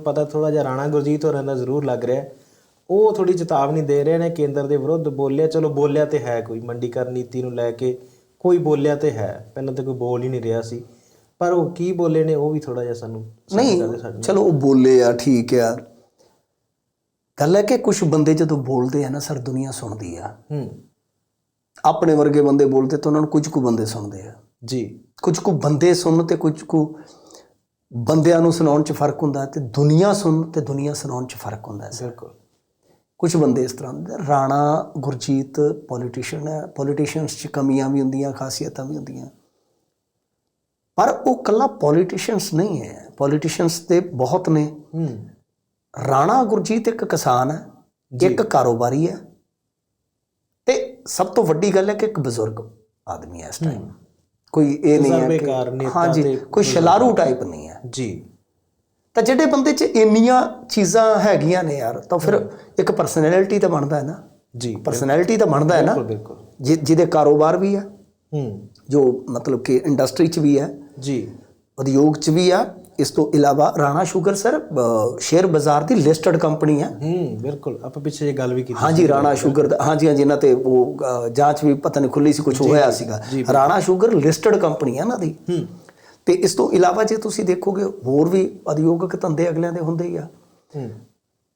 ਪਤਾ ਥੋੜਾ ਜਿਹਾ ਰਾਣਾ ਗੁਰਜੀਤ ਹੋਰਾਂ ਦਾ ਜ਼ਰੂਰ ਲੱਗ ਰਿਹਾ। ਉਹ ਥੋੜੀ ਚੇਤਾਵਨੀ ਦੇ ਰਹੇ ਨੇ ਕੇਂਦਰ ਦੇ ਵਿਰੁੱਧ ਬੋਲਿਆ ਚਲੋ ਬੋਲਿਆ ਤੇ ਹੈ ਕੋਈ ਮੰਡੀਕਰਨ ਨੀਤੀ ਨੂੰ ਲੈ ਕੇ ਕੋਈ ਬੋਲਿਆ ਤੇ ਹੈ ਪਹਿਲਾਂ ਤਾਂ ਕੋਈ ਬੋਲ ਹੀ ਨਹੀਂ ਰਿਹਾ ਸੀ। ਪਰ ਉਹ ਕੀ ਬੋਲੇ ਨੇ ਉਹ ਵੀ ਥੋੜਾ ਜਿਹਾ ਸਾਨੂੰ ਨਹੀਂ ਚਲੋ ਉਹ ਬੋਲੇ ਆ ਠੀਕ ਆ। ਗੱਲ ਹੈ ਕਿ ਕੁਝ ਬੰਦੇ ਜਦੋਂ ਬੋਲਦੇ ਆ ਨਾ ਸਰ ਦੁਨੀਆ ਸੁਣਦੀ ਆ। ਹੂੰ। ਆਪਣੇ ਵਰਗੇ ਬੰਦੇ ਬੋਲਦੇ ਤਾਂ ਉਹਨਾਂ ਨੂੰ ਕੁਝ ਕੁ ਬੰਦੇ ਸੁਣਦੇ ਆ। ਜੀ। ਕੁਝ ਕੁ ਬੰਦੇ ਸੁਣਨ ਤੇ ਕੁਝ ਕੁ ਬੰਦਿਆਂ ਨੂੰ ਸੁਣਾਉਣ 'ਚ ਫ਼ਰਕ ਹੁੰਦਾ ਤੇ ਦੁਨੀਆ ਸੁਣਨ ਤੇ ਦੁਨੀਆ ਸੁਣਾਉਣ 'ਚ ਫ਼ਰਕ ਹੁੰਦਾ ਹੈ। ਬਿਲਕੁਲ। ਕੁਝ ਬੰਦੇ ਇਸ ਤਰ੍ਹਾਂ ਦੇ ਰਾਣਾ ਗੁਰਜੀਤ ਪੋਲੀਟੀਸ਼ੀਅਨ ਹੈ। ਪੋਲੀਟੀਸ਼ੀਅਨਸ 'ਚ ਕਮੀਆਂ ਵੀ ਹੁੰਦੀਆਂ ਖਾਸੀਅਤਾਂ ਵੀ ਹੁੰਦੀਆਂ। ਪਰ ਉਹ ਕੱਲਾ ਪੋਲੀਟੀਸ਼ੀਅਨਸ ਨਹੀਂ ਹੈ। ਪੋਲੀਟੀਸ਼ੀਅਨਸ ਤੇ ਬਹੁਤ ਨੇ। ਹੂੰ। ਰਾਣਾ ਗੁਰਜੀਤ ਇੱਕ ਕਿਸਾਨ ਹੈ। ਇੱਕ ਕਾਰੋਬਾਰੀ ਹੈ। ਤੇ ਸਭ ਤੋਂ ਵੱਡੀ ਗੱਲ ਹੈ ਕਿ ਇੱਕ ਬਜ਼ੁਰਗ ਆਦਮੀ ਹੈ ਇਸ ਟਾਈਮ ਕੋਈ ਇਹ ਨਹੀਂ ਹੈ ਨੇਤਾ ਹਾਂਜੀ ਕੋਈ ਸ਼ਲਾਰੂ ਟਾਈਪ ਨਹੀਂ ਹੈ। ਜੀ। ਤਾਂ ਜਿਹੜੇ ਬੰਦੇ 'ਚ ਇੰਨੀਆਂ ਚੀਜ਼ਾਂ ਹੈਗੀਆਂ ਨੇ ਯਾਰ ਤਾਂ ਫਿਰ ਇੱਕ ਪਰਸਨੈਲਿਟੀ ਤਾਂ ਬਣਦਾ ਹੈ ਨਾ। ਜੀ ਪਰਸਨੈਲਿਟੀ ਤਾਂ ਬਣਦਾ ਹੈ ਨਾ। ਬਿਲਕੁਲ ਜਿਹਦੇ ਕਾਰੋਬਾਰ ਵੀ ਹੈ ਹੂੰ। ਜੋ ਮਤਲਬ ਕਿ ਇੰਡਸਟਰੀ 'ਚ ਵੀ ਹੈ। ਜੀ। ਉਦਯੋਗ 'ਚ ਵੀ ਆ। ਇਸ ਤੋਂ ਇਲਾਵਾ ਰਾਣਾ ਸ਼ੂਗਰ ਸਰ ਸ਼ੇਅਰ ਬਾਜ਼ਾਰ ਦੀ ਲਿਸਟਡ ਕੰਪਨੀ ਹੈ। ਹੂੰ ਬਿਲਕੁਲ। ਆਪਾਂ ਪਿੱਛੇ ਜੇ ਗੱਲ ਵੀ ਕੀਤੀ ਹਾਂਜੀ ਰਾਣਾ ਸ਼ੂਗਰ ਦਾ ਹਾਂਜੀ ਹਾਂਜੀ ਇਹਨਾਂ ਤੇ ਉਹ ਜਾਂਚ ਵੀ ਪਤਾ ਨਹੀਂ ਖੁੱਲੀ ਸੀ ਕੁਝ ਹੋਇਆ ਸੀਗਾ। ਰਾਣਾ ਸ਼ੂਗਰ ਲਿਸਟਡ ਕੰਪਨੀ ਹੈ ਇਹਨਾਂ ਦੀ। ਹੂੰ। ਤੇ ਇਸ ਤੋਂ ਇਲਾਵਾ ਜੇ ਤੁਸੀਂ ਦੇਖੋਗੇ ਹੋਰ ਵੀ ਉਦਯੋਗਿਕ ਧੰਦੇ ਅਗਲਿਆਂ ਦੇ ਹੁੰਦੇ ਹੀ ਆ। ਹੂੰ।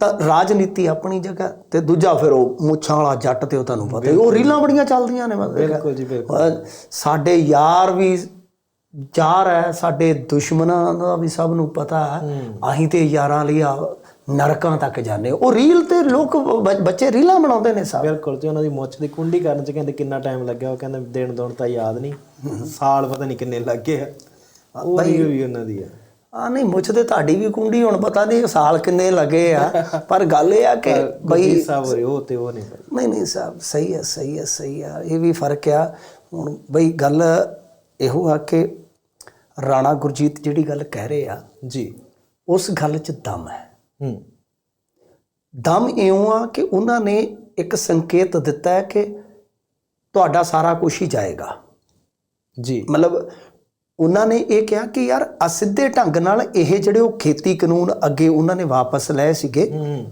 ਤਾਂ ਰਾਜਨੀਤੀ ਆਪਣੀ ਜਗ੍ਹਾ ਤੇ ਦੂਜਾ ਫਿਰ ਉਹ ਮੁੱਛਾਂ ਵਾਲਾ ਜੱਟ ਤੇ ਉਹ ਤੁਹਾਨੂੰ ਪਤਾ ਹੀ ਉਹ ਰੀਲਾਂ ਬੜੀਆਂ ਚੱਲਦੀਆਂ ਨੇ। ਬਿਲਕੁਲ ਜੀ ਬਿਲਕੁਲ। ਸਾਡੇ ਯਾਰ ਵੀ ਯਾਰ ਹੈ ਸਾਡੇ ਦੁਸ਼ਮਣਾਂ ਦਾ ਵੀ ਸਭ ਨੂੰ ਪਤਾ ਹੈ। ਅਸੀਂ ਤੇ ਯਾਰਾਂ ਲਈ ਆ ਨਰਕਾਂ ਤੱਕ ਜਾਂਦੇ ਉਹ ਰੀਲ ਤੇ ਲੋਕ ਬੱਚੇ ਰੀਲਾਂ ਬਣਾਉਂਦੇ ਨੇ ਸਭ। ਬਿਲਕੁਲ ਤੇ ਉਹਨਾਂ ਦੀ ਮੁੱਛ ਦੀ ਕੁੰਡੀ ਕਰਨ ਚ ਕਹਿੰਦੇ ਕਿੰਨਾ ਟਾਈਮ ਲੱਗਿਆ। ਉਹ ਕਹਿੰਦੇ ਦਿਨ ਦੋਣ ਤਾਂ ਯਾਦ ਨਹੀਂ। ਸਾਲ ਪਤਾ ਨਹੀਂ ਕਿੰਨੇ ਲੱਗੇ ਆ। ਉਹ ਵੀ ਉਹਨਾਂ ਦੀ ਆ। ਆ ਨਹੀਂ ਮੁੱਛ ਤੇ ਤੁਹਾਡੀ ਵੀ ਕੁੰਡੀ ਹੁਣ ਪਤਾ ਨਹੀਂ ਸਾਲ ਕਿੰਨੇ ਲੱਗੇ ਆ। ਪਰ ਗੱਲ ਇਹ ਆ ਕਿ ਬਈ ਸਾਹਿਬ ਹੋਰੇ ਉਹ ਤੇ ਉਹ ਨਹੀਂ। ਨਹੀਂ ਨਹੀਂ ਸਾਹਿਬ ਸਹੀ ਹੈ ਸਹੀ ਹੈ ਸਹੀ ਹੈ ਇਹ ਵੀ ਫ਼ਰਕ ਆ। ਹੁਣ ਬਈ ਗੱਲ ਇਹੋ ਆ ਕਿ ਰਾਣਾ ਗੁਰਜੀਤ ਜਿਹੜੀ ਗੱਲ ਕਹਿ ਰਹੇ ਆ ਜੀ। ਉਸ ਗੱਲ 'ਚ ਦਮ ਹੈ। ਹੂੰ। ਦਮ ਇਉਂ ਆ ਕਿ ਉਹਨਾਂ ਨੇ ਇੱਕ ਸੰਕੇਤ ਦਿੱਤਾ ਹੈ ਕਿ ਤੁਹਾਡਾ ਸਾਰਾ ਕੁਝ ਹੀ ਜਾਏਗਾ। ਜੀ। ਮਤਲਬ ਉਹਨਾਂ ਨੇ ਇਹ ਕਿਹਾ ਕਿ ਯਾਰ ਅਸਿੱਧੇ ਢੰਗ ਨਾਲ ਇਹ ਜਿਹੜੇ ਉਹ ਖੇਤੀ ਕਾਨੂੰਨ ਅੱਗੇ ਉਹਨਾਂ ਨੇ ਵਾਪਸ ਲਏ ਸੀਗੇ ਹੂੰ।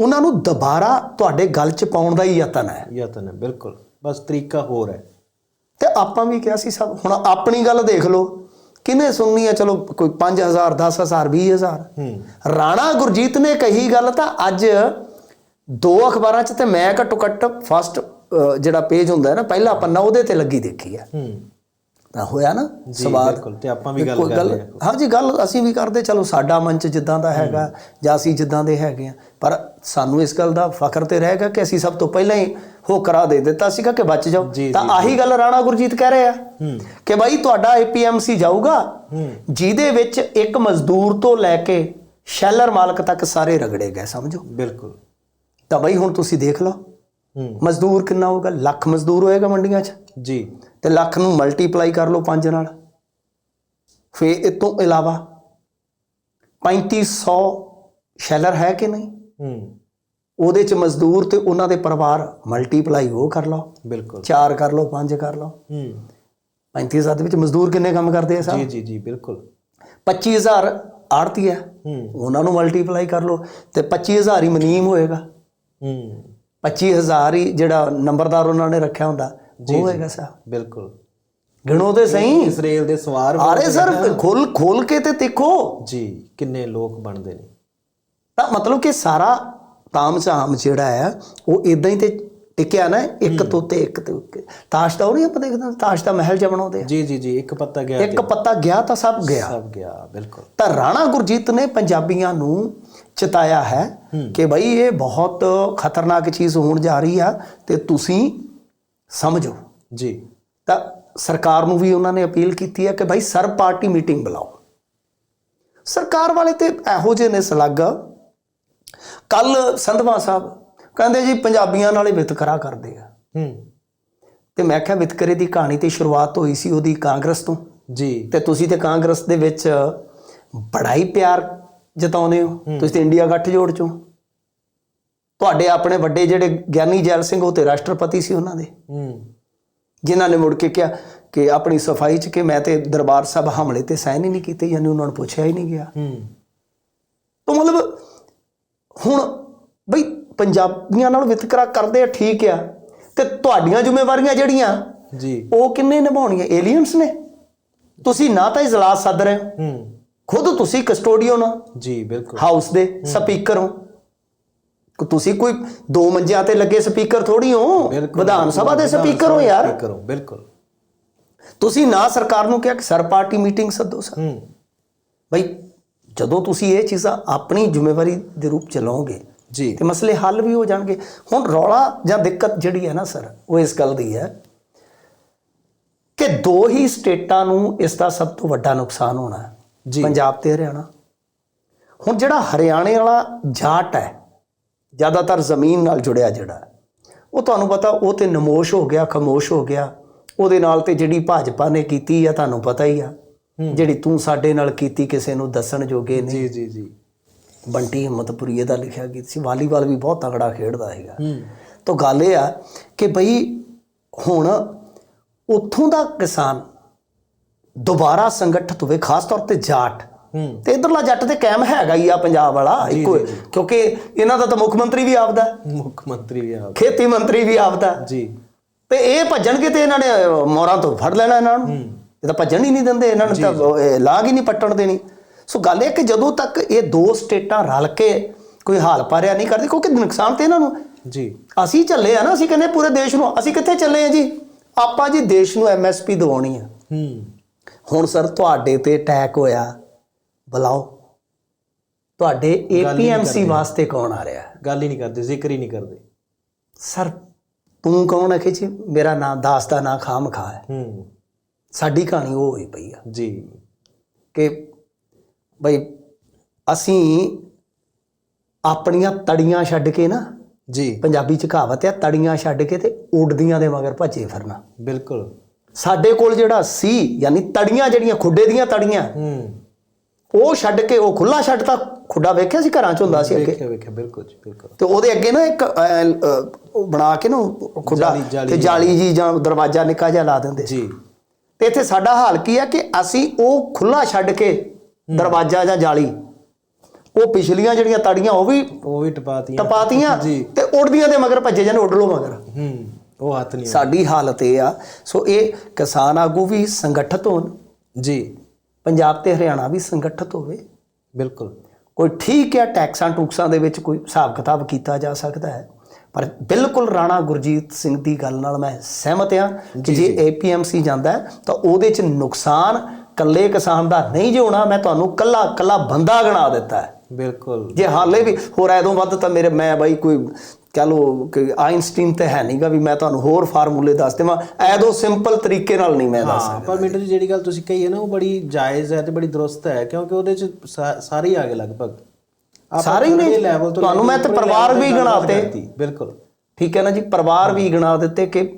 ਉਹਨਾਂ ਨੂੰ ਦੁਬਾਰਾ ਤੁਹਾਡੇ ਗਲ 'ਚ ਪਾਉਣ ਦਾ ਹੀ ਯਤਨ ਹੈ। ਯਤਨ ਹੈ ਬਿਲਕੁਲ। ਬਸ ਤਰੀਕਾ ਹੋਰ ਹੈ। ਤੇ ਆਪਾਂ ਵੀ ਕਿਹਾ ਸੀ ਸਭ ਹੁਣ ਆਪਣੀ ਗੱਲ ਦੇਖ ਲਓ। ਕਿਹਨੇ ਸੁਣਨੀ ਹੈ ਚਲੋ ਕੋਈ 5000 10000 20000 ਹੂੰ। ਰਾਣਾ ਗੁਰਜੀਤ ਨੇ ਕਹੀ ਗੱਲ ਤਾਂ ਅੱਜ ਦੋ ਅਖਬਾਰਾਂ 'ਚ ਤੇ ਮੈਂ ਘੱਟੋ ਘੱਟ ਫਸਟ ਜਿਹੜਾ ਪੇਜ ਹੁੰਦਾ ਹੈ ਨਾ ਪਹਿਲਾ ਪੰਨਾ ਉਹਦੇ ਤੇ ਲੱਗੀ ਦੇਖੀ ਹੂੰ। ਤਾਂ ਹੋਇਆ ਨਾ ਜੀ ਸਵਾਲ ਬਿਲਕੁਲ ਤੇ ਆਪਾਂ ਵੀ ਗੱਲ ਕਰ ਰਹੇ ਹਾਂ। ਹਾਂਜੀ ਗੱਲ ਅਸੀਂ ਵੀ ਕਰਦੇ ਚਲੋ ਸਾਡਾ ਮੰਚ ਜਿੱਦਾਂ ਦਾ ਹੈਗਾ ਜਾਂ ਅਸੀਂ ਜਿੱਦਾਂ ਦੇ ਹੈਗੇ ਆ। ਪਰ ਸਾਨੂੰ ਇਸ ਗੱਲ ਦਾ ਫਖਰ ਤੇ ਰਹੇਗਾ ਕਿ ਅਸੀਂ ਸਭ ਤੋਂ ਪਹਿਲਾਂ ਹੀ ਹੋਕਰਾ ਦੇ ਦਿੱਤਾ ਸੀਗਾ ਕਿ ਬਚ ਜਾਓ। ਤਾਂ ਆਹੀ ਗੱਲ ਰਾਣਾ ਗੁਰਜੀਤ ਕਹਿ ਰਹੇ। ਆ ਕਿ ਬਾਈ ਤੁਹਾਡਾ ਏਪੀਐਮਸੀ ਜਾਊਗਾ ਜਿਹਦੇ ਵਿੱਚ ਇੱਕ ਮਜ਼ਦੂਰ ਤੋਂ ਲੈ ਕੇ ਸ਼ੈਲਰ ਮਾਲਕ ਤੱਕ ਸਾਰੇ ਰਗੜੇ ਗਏ ਸਮਝੋ। ਬਿਲਕੁਲ। ਤਾਂ ਬਾਈ ਹੁਣ ਤੁਸੀਂ ਦੇਖ ਲਓ ਮਜ਼ਦੂਰ ਕਿੰਨਾ ਹੋਊਗਾ? ਲੱਖ ਮਜ਼ਦੂਰ ਹੋਏਗਾ ਮੰਡੀਆਂ 'ਚ। ਜੀ। ਤੇ ਲੱਖ ਨੂੰ ਮਲਟੀਪਲਾਈ ਕਰ ਲਓ 5 ਨਾਲ। ਫੇ ਇਹ ਤੋਂ ਇਲਾਵਾ 3500 ਸ਼ੈਲਰ ਹੈ ਕਿ ਨਹੀਂ? ਹੂੰ। ਉਹਦੇ 'ਚ ਮਜ਼ਦੂਰ ਤੇ ਉਹਨਾਂ ਦੇ ਪਰਿਵਾਰ ਮਲਟੀਪਲਾਈ ਉਹ ਕਰ ਲਓ। ਬਿਲਕੁਲ। 4 ਕਰ ਲਓ 5 ਕਰ ਲਓ। ਹੂੰ। 35000 ਦੇ ਵਿੱਚ ਮਜ਼ਦੂਰ ਕਿੰਨੇ ਕੰਮ ਕਰਦੇ ਆ ਜੀ ਸਾਹਿਬ? ਜੀ ਜੀ ਬਿਲਕੁਲ। 25000 ਆੜਤੀ ਹੈ। ਉਹਨਾਂ ਨੂੰ ਮਲਟੀਪਲਾਈ ਕਰ ਲਓ ਤੇ 25000 ਹੀ ਮਨੀਮ ਹੋਏਗਾ। ਹੂੰ। 25000 ਹੀ ਜਿਹੜਾ ਨੰਬਰਦਾਰ ਉਹਨਾਂ ਨੇ ਰੱਖਿਆ ਹੁੰਦਾ ਉਹ ਹੋਏਗਾ ਸਾਹਿਬ। ਬਿਲਕੁਲ। ਗਿਣੋ ਤੇ ਸਹੀ? ਇਸ ਰੇਲ ਦੇ ਸਵਾਰ ਅਰੇ ਸਰ ਖੋਲ ਖੋਲ ਕੇ ਤੇ ਦੇਖੋ। ਜੀ ਕਿੰਨੇ ਲੋਕ ਬਣਦੇ ਨੇ। ਤਾਂ ਮਤਲਬ ਕਿ ਸਾਰਾ ਤਾਮ ਝਾਮ ਜਿਹੜਾ ਹੈ ਉਹ ਇਦਾਂ ਹੀ ਤੇ ਟਿਕਿਆ ਨਾ ਇੱਕ ਤੋਂ ਤੇ ਇੱਕ ਤੇ ਉੱਤੇ। ਤਾਸ਼ ਦਾ ਉਹ ਨਹੀਂ ਆਪਾਂ ਦੇਖਦੇ ਤਾਸ਼ ਦਾ ਮਹਿਲ ਜਿਹਾ ਬਣਾਉਂਦੇ ਆ। ਜੀ ਜੀ ਜੀ ਇੱਕ ਪੱਤਾ ਗਿਆ ਇੱਕ ਪੱਤਾ ਗਿਆ ਤਾਂ ਸਭ ਗਿਆ। ਸਭ ਗਿਆ ਬਿਲਕੁਲ। ਤਾਂ ਰਾਣਾ ਗੁਰਜੀਤ ਨੇ ਪੰਜਾਬੀਆਂ ਨੂੰ ਚਿਤਾਇਆ ਹੈ ਕਿ ਭਾਈ ਇਹ ਬਹੁਤ ਖਤਰਨਾਕ ਚੀਜ਼ ਹੋਣ ਜਾ ਰਹੀ ਆ ਤੇ ਤੁਸੀਂ ਸਮਝੋ। ਜੀ। ਤਾਂ ਸਰਕਾਰ ਨੂੰ ਵੀ ਉਹਨਾਂ ਨੇ ਅਪੀਲ ਕੀਤੀ ਹੈ ਕਿ ਭਾਈ ਸਰਬ ਪਾਰਟੀ ਮੀਟਿੰਗ ਬੁਲਾਓ। ਸਰਕਾਰ ਵਾਲੇ ਤੇ ਇਹੋ ਜਿਹੇ ਨੇ ਸਲੱਗ ਕੱਲ ਸੰਧਵਾ ਸਾਹਿਬ ਕਹਿੰਦੇ ਜੀ ਪੰਜਾਬੀਆਂ ਨਾਲ ਹੀ ਵਿਤਕਰਾ ਕਰਦੇ ਆ। ਹੂੰ। ਤੇ ਮੈਂ ਕਿਹਾ ਵਿਤਕਰੇ ਦੀ ਕਹਾਣੀ ਤੇ ਸ਼ੁਰੂਆਤ ਹੋਈ ਸੀ ਉਹਦੀ ਕਾਂਗਰਸ ਤੋਂ। ਜੀ। ਤੇ ਤੁਸੀਂ ਤੇ ਕਾਂਗਰਸ ਦੇ ਵਿੱਚ ਬੜਾ ਹੀ ਪਿਆਰ ਜਤਾਉਂਦੇ ਹੋ। ਤੁਸੀਂ ਤੇ ਇੰਡੀਆ ਗੱਠ ਜੋੜ ਚੋਂ। ਤੁਹਾਡੇ ਆਪਣੇ ਵੱਡੇ ਜਿਹੜੇ ਗਿਆਨੀ ਜੈਲ ਸਿੰਘ ਉਹ ਤੇ ਰਾਸ਼ਟਰਪਤੀ ਸੀ ਉਹਨਾਂ ਦੇ। ਹੂੰ। ਜਿਨ੍ਹਾਂ ਨੇ ਮੁੜ ਕੇ ਕਿਹਾ ਕਿ ਆਪਣੀ ਸਫ਼ਾਈ 'ਚ ਕਿ ਮੈਂ ਤੇ ਦਰਬਾਰ ਸਾਹਿਬ ਹਮਲੇ ਤੇ ਸਾਈਨ ਹੀ ਨਹੀਂ ਕੀਤੇ ਯਾਨੀ ਉਹਨਾਂ ਨੂੰ ਪੁੱਛਿਆ ਹੀ ਨਹੀਂ ਗਿਆ। ਹੂੰ। ਹੁਣ ਬਈ ਪੰਜਾਬੀਆਂ ਨਾਲ ਵਿਤਕਰਾ ਕਰਦੇ ਆ ਠੀਕ ਆ। ਤੇ ਤੁਹਾਡੀਆਂ ਜ਼ਿੰਮੇਵਾਰੀਆਂ ਜਿਹੜੀਆਂ ਜੀ। ਉਹ ਕਿੰਨੇ ਨਿਭਾਉਣੀਆਂ? ਏਲੀਅਨਸ ਨੇ। ਤੁਸੀਂ ਨਾ ਤਾਂ ਇਜਲਾਸ ਸੱਦ ਰਹੇ ਹੋ। ਹੂੰ। ਖੁਦ ਤੁਸੀਂ ਕਸਟੋਡੀਅਨ ਹੋ। ਜੀ ਬਿਲਕੁਲ। ਹਾਊਸ ਦੇ ਸਪੀਕਰ ਹੋ। ਤੁਸੀਂ ਕੋਈ ਦੋ ਮੰਜਿਆਂ ਤੇ ਲੱਗੇ ਸਪੀਕਰ ਥੋੜੀ ਹੋ। ਵਿਧਾਨ ਸਭਾ ਦੇ ਸਪੀਕਰ ਹੋ ਯਾਰ। ਹੋ ਬਿਲਕੁਲ। ਤੁਸੀਂ ਨਾ ਸਰਕਾਰ ਨੂੰ ਕਿਹਾ ਕਿ ਸਰ ਪਾਰਟੀ ਮੀਟਿੰਗ ਸੱਦੋ ਸਰ। ਹੂੰ। ਬਈ ਜਦੋਂ ਤੁਸੀਂ ਇਹ ਚੀਜ਼ਾਂ ਆਪਣੀ ਜ਼ਿੰਮੇਵਾਰੀ ਦੇ ਰੂਪ ਚ ਲਓਗੇ ਜੀ। ਤੇ ਮਸਲੇ ਹੱਲ ਵੀ ਹੋ ਜਾਣਗੇ। ਹੁਣ ਰੌਲਾ ਜਾਂ ਦਿੱਕਤ ਜਿਹੜੀ ਹੈ ਨਾ ਸਰ ਉਹ ਇਸ ਗੱਲ ਦੀ ਹੈ ਕਿ ਦੋ ਹੀ ਸਟੇਟਾਂ ਨੂੰ ਇਸ ਦਾ ਸਭ ਤੋਂ ਵੱਡਾ ਨੁਕਸਾਨ ਹੋਣਾ ਹੈ ਜੀ। ਪੰਜਾਬ ਤੇ ਹਰਿਆਣਾ। ਹੁਣ ਜਿਹੜਾ ਹਰਿਆਣੇ ਵਾਲਾ ਜਾਟ ਹੈ ਜ਼ਿਆਦਾਤਰ ਜ਼ਮੀਨ ਨਾਲ ਜੁੜਿਆ ਜਿਹੜਾ ਉਹ ਤੁਹਾਨੂੰ ਪਤਾ ਉਹ ਤੇ ਨਮੋਸ਼ ਹੋ ਗਿਆ ਖਮੋਸ਼ ਹੋ ਗਿਆ। ਉਹਦੇ ਨਾਲ ਤੇ ਜਿਹੜੀ ਭਾਜਪਾ ਨੇ ਕੀਤੀ ਆ ਤੁਹਾਨੂੰ ਪਤਾ ਹੀ ਆ। ਜਿਹੜੀ ਤੂੰ ਸਾਡੇ ਨਾਲ ਕੀਤੀ ਕਿਸੇ ਨੂੰ ਦੱਸਣ ਜੋਗੇ ਨਹੀਂ। ਜੀ ਜੀ। ਜੀ ਬੰਟੀ ਹਿੰਮਤਪੁਰੀਏ ਦਾ ਲਿਖਿਆ ਗੀਤ ਸੀ ਵਾਲੀਬਾਲ ਵੀ ਬਹੁਤ ਤਗੜਾ ਖੇਡਦਾ ਹੈਗਾ ਤਾਂ ਗੱਲ ਇਹ ਆ ਕਿ ਭਈ ਹੁਣ ਉੱਥੋਂ ਦਾ ਕਿਸਾਨ ਦੁਬਾਰਾ ਸੰਗਠਿਤ ਹੋਵੇ ਖਾਸ ਤੌਰ ਤੇ ਜਾਟ। ਤੇ ਇਧਰਲਾ ਜੱਟ ਤੇ ਕਾਇਮ ਹੈਗਾ ਹੀ ਆ ਪੰਜਾਬ ਵਾਲਾ ਇੱਕੋ ਕਿਉਂਕਿ ਇਹਨਾਂ ਦਾ ਤਾਂ ਮੁੱਖ ਮੰਤਰੀ ਵੀ ਆਪਦਾ ਮੁੱਖ ਮੰਤਰੀ ਵੀ ਆਪ ਖੇਤੀ ਮੰਤਰੀ ਵੀ ਆਪਦਾ ਜੀ। ਤੇ ਇਹ ਭੱਜਣਗੇ ਤੇ ਇਹਨਾਂ ਨੇ ਮੋਹਰਾਂ ਤੋਂ ਫੜ ਲੈਣਾ ਇਹਨਾਂ ਨੂੰ। ਇਹ ਤਾਂ ਭੱਜਣ ਹੀ ਨਹੀਂ ਦਿੰਦੇ ਇਹਨਾਂ ਨੂੰ ਤਾਂ ਲਾਗ ਹੀ ਨਹੀਂ ਪੱਟਣ ਦੇਣੀ। ਸੋ ਗੱਲ ਇਹ ਕਿ ਜਦੋਂ ਤੱਕ ਇਹ ਦੋ ਸਟੇਟਾਂ ਰਲ ਕੇ ਕੋਈ ਹਾਲ ਪਾਰਿਆ ਨਹੀਂ ਕਰਦੇ ਕਿਉਂਕਿ ਨੁਕਸਾਨ ਤੇ ਇਹਨਾਂ ਨੂੰ। ਜੀ। ਅਸੀਂ ਚੱਲੇ ਆ ਨਾ ਅਸੀਂ ਕਹਿੰਦੇ ਪੂਰੇ ਦੇਸ਼ ਨੂੰ ਅਸੀਂ ਕਿੱਥੇ ਚੱਲੇ ਆ ਜੀ? ਆਪਾਂ ਜੀ ਦੇਸ਼ ਨੂੰ ਐਮਐਸਪੀ ਦਿਵਾਉਣੀ ਆ। ਹੂੰ। ਹੁਣ ਸਰ ਤੁਹਾਡੇ ਤੇ ਅਟੈਕ ਹੋਇਆ। ਬੁਲਾਓ। ਤੁਹਾਡੇ ਏਪੀਐਮਸੀ ਵਾਸਤੇ ਕੌਣ ਆ ਰਿਹਾ? ਗੱਲ ਹੀ ਨਹੀਂ ਕਰਦੇ ਜ਼ਿਕਰ ਹੀ ਨਹੀਂ ਕਰਦੇ। ਸਰ ਤੂੰ ਕੌਣ ਹੈ ਜੀ ਮੇਰਾ ਨਾਮ ਦਾਸ ਦਾ ਨਾਂ ਖਾਮ ਖਾ। ਹੈ ਹੂੰ। ਸਾਡੀ ਕਹਾਣੀ ਉਹ ਹੋਈ ਪਈ ਆ। ਜੀ। ਕਿ ਬਈ ਅਸੀਂ ਆਪਣੀਆਂ ਤੜੀਆਂ ਛੱਡ ਕੇ ਨਾ ਜੀ। ਪੰਜਾਬੀ ਚ ਕਹਾਵਤ ਹੈ ਤੜੀਆਂ ਛੱਡ ਕੇ ਤੇ ਉੱਡਦੀਆਂ ਦੇ ਮਗਰ ਭੱਜੇ ਫਿਰਨਾ। ਬਿਲਕੁਲ। ਸਾਡੇ ਕੋਲ ਜਿਹੜਾ ਸੀ ਯਾਨੀ ਤੜੀਆਂ ਜਿਹੜੀਆਂ ਖੁੱਡੇ ਦੀਆਂ ਤੜੀਆਂ ਹੂੰ। ਉਹ ਛੱਡ ਕੇ ਉਹ ਖੁੱਲਾ ਛੱਡਤਾ ਖੁੱਡਾ ਵੇਖਿਆ ਸੀ ਘਰਾਂ ਚ ਹੁੰਦਾ ਸੀ ਅੱਗੇ? ਵੇਖਿਆ ਵੇਖਿਆ ਬਿਲਕੁਲ ਜੀ ਬਿਲਕੁਲ। ਤੇ ਉਹਦੇ ਅੱਗੇ ਨਾ ਇੱਕ ਬਣਾ ਕੇ ਨਾ ਖੁੱਡਾ ਤੇ ਜਾਲੀ ਜੀ ਜਾਂ ਦਰਵਾਜ਼ਾ ਨਿੱਕਾ ਜਿਹਾ ਲਾ ਦਿੰਦੇ ਸੀ। ਜੀ। ਤੇ ਇੱਥੇ ਸਾਡਾ ਹਾਲ ਕੀ ਹੈ ਕਿ ਅਸੀਂ ਉਹ ਖੁੱਲਾ ਛੱਡ ਕੇ ਦਰਵਾਜ਼ਾ ਜਾਂ ਜਾਲੀ ਉਹ ਪਿਛਲੀਆਂ ਜਿਹੜੀਆਂ ਤੜੀਆਂ ਉਹ ਵੀ ਉਹ ਵੀ ਟਪਾਤੀਆਂ। ਟਪਾਤੀਆਂ ਤੇ ਉੜਦੀਆਂ ਦੇ ਮਗਰ ਭੱਜੇ ਜਾਣ ਉੱਡ ਲੋ ਮਗਰ। ਹੂੰ ਉਹ ਹੱਥ ਨਹੀਂ ਸਾਡੀ ਹਾਲਤ ਇਹ ਆ। ਸੋ ਇਹ ਕਿਸਾਨ ਆਗੂ ਵੀ ਸੰਗਠਿਤ ਹੋਣ। ਜੀ। ਪੰਜਾਬ ਤੇ ਹਰਿਆਣਾ ਵੀ ਸੰਗਠਿਤ ਹੋਵੇ। ਬਿਲਕੁਲ। ਕੋਈ ਠੀਕ ਹੈ ਟੈਕਸਾਂ ਟੂਕਸਾਂ ਦੇ ਵਿੱਚ ਕੋਈ ਹਿਸਾਬ ਕਿਤਾਬ ਕੀਤਾ ਜਾ ਸਕਦਾ ਹੈ। ਪਰ ਬਿਲਕੁਲ ਰਾਣਾ ਗੁਰਜੀਤ ਸਿੰਘ ਦੀ ਗੱਲ ਨਾਲ ਮੈਂ ਸਹਿਮਤ ਹਾਂ ਕਿ ਜੇ ਏਪੀਐਮਸੀ ਜਾਂਦਾ ਤਾਂ ਉਹਦੇ 'ਚ ਨੁਕਸਾਨ ਕੱਲੇ ਕਿਸਾਨ ਦਾ ਨਹੀਂ ਜੇ ਹੋਣਾ ਮੈਂ ਤੁਹਾਨੂੰ ਕੱਲਾ ਕੱਲਾ ਬੰਦਾ ਗਣਾ ਦਿੱਤਾ ਹੈ। ਬਿਲਕੁਲ। ਜੇ ਹਾਲੇ ਵੀ ਹੋਰ ਐਦੋਂ ਵੱਧ ਤਾਂ ਮੇਰੇ ਮੈਂ ਬਾਈ ਕੋਈ ਕਹ ਲੋ ਕਿ ਆਇਨਸਟੀਨ ਤੇ ਹੈ ਨਹੀਂਗਾ ਵੀ ਮੈਂ ਤੁਹਾਨੂੰ ਹੋਰ ਫਾਰਮੂਲੇ ਦੱਸ ਦੇਵਾਂ। ਐਦੋਂ ਸਿੰਪਲ ਤਰੀਕੇ ਨਾਲ ਨਹੀਂ ਮੈਂ ਦੱਸ ਹਾਂ ਪਰ ਮਿੰਟੂ ਜੀ ਜਿਹੜੀ ਗੱਲ ਤੁਸੀਂ ਕਹੀ ਹੈ ਨਾ ਉਹ ਬੜੀ ਜਾਇਜ਼ ਹੈ ਤੇ ਬੜੀ ਦਰੁਸਤ ਹੈ ਕਿਉਂਕਿ ਉਹਦੇ ਚ ਸਾਰੇ ਹੀ ਆ ਗਏ ਲਗਭਗ। ਸਾਰੇ ਹੀ ਨੇ। ਤੁਹਾਨੂੰ ਮੈਂ ਤੇ ਪਰਿਵਾਰ ਵੀ ਗਿਣਾਤੇ। ਬਿਲਕੁਲ। ਠੀਕ ਹੈ ਨਾ ਜੀ? ਪਰਿਵਾਰ ਵੀ ਗਿਣਾ ਦਿੱਤੇ ਕਿ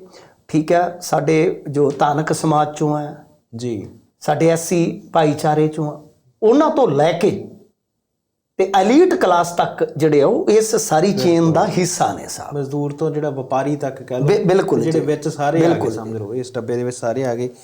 ਠੀਕ ਹੈ ਸਾਡੇ ਜੋ ਧਾਨਕ ਸਮਾਜ ਚੋਂ ਹੈ ਜੀ। ਸਾਡੇ ਐਸਸੀ ਭਾਈਚਾਰੇ ਚੋਂ ਆ ਉਹਨਾਂ ਤੋਂ ਲੈ ਕੇ ਤੇ ਐਲੀਟ ਕਲਾਸ ਤੱਕ ਜਿਹੜੇ ਆ ਉਹ ਇਸ ਸਾਰੀ ਚੇਨ ਦਾ ਹਿੱਸਾ ਨੇ ਸਾਹਿਬ। ਮਜ਼ਦੂਰ ਤੋਂ ਜਿਹੜਾ ਵਪਾਰੀ ਤੱਕ ਕਹਿ ਲਓ ਬਿਲਕੁਲ ਜਿਹੜੇ। ਵਿੱਚ ਸਾਰੇ ਆ ਗਏ ਸਮਝ ਲਓ ਇਸ ਡੱਬੇ ਦੇ ਵਿੱਚ ਸਾਰੇ ਆ ਗਏ।